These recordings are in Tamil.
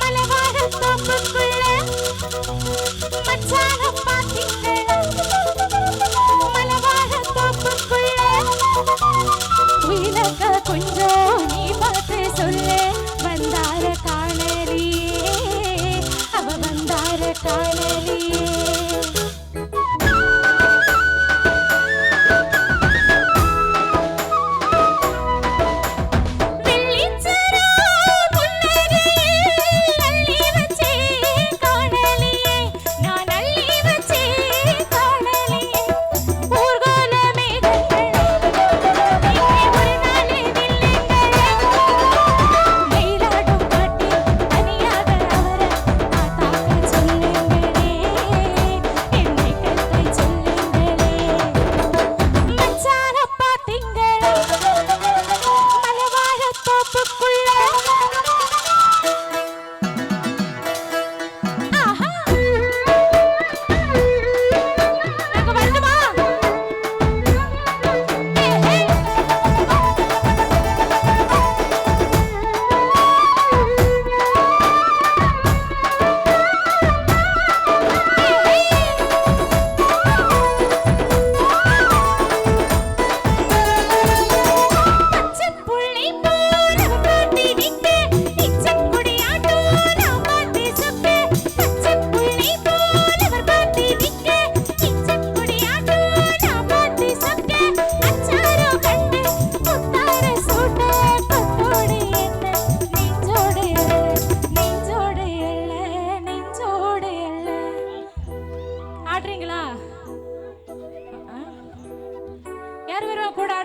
மலவார தோப்புக்குள்ள பச்சாக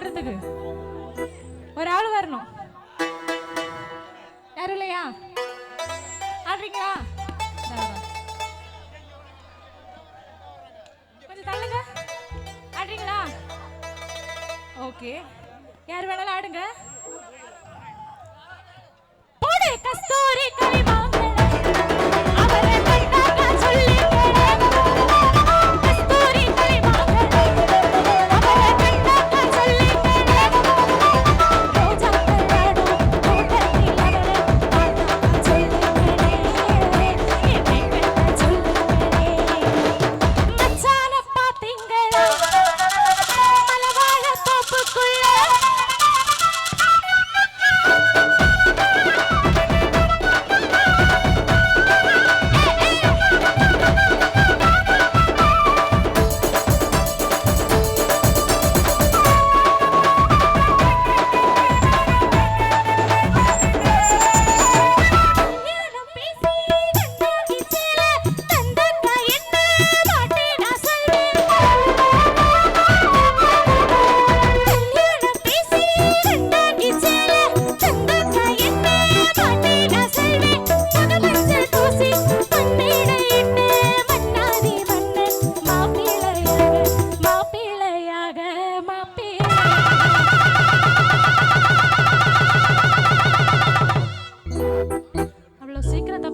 பாடுறதுக்கு ஒரு ஆள் வரணும். யாரும் இல்லையா? ஆடுறீங்களா கொஞ்சம் தள்ளுங்க. ஆடுறீங்களா ஓகே. யார் வேணாலும் ஆடுங்க. போடு கஸ்தூரி கை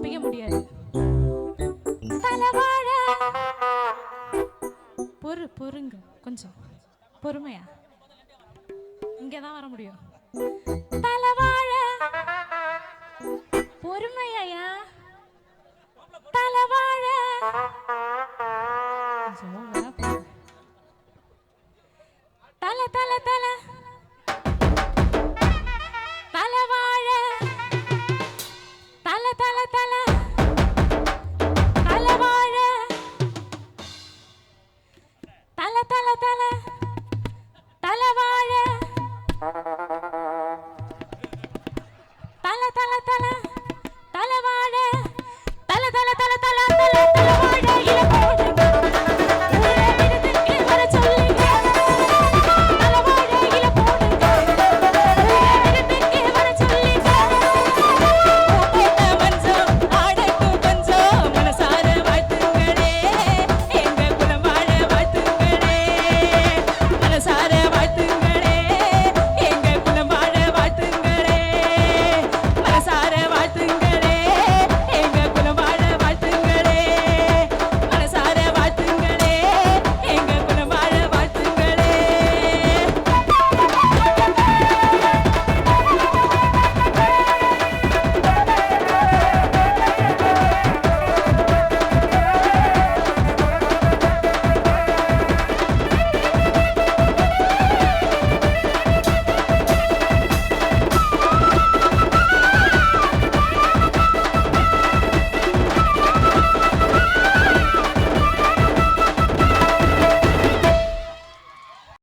தப்பிக்க முடியாது. பொறு பொறுங்க. கொஞ்சம். பொறுமையா. இங்கே தான் வர முடியும். தலவாழ. பொறுமையா. தலவாழ. தல தல தலை. 拜了拜了。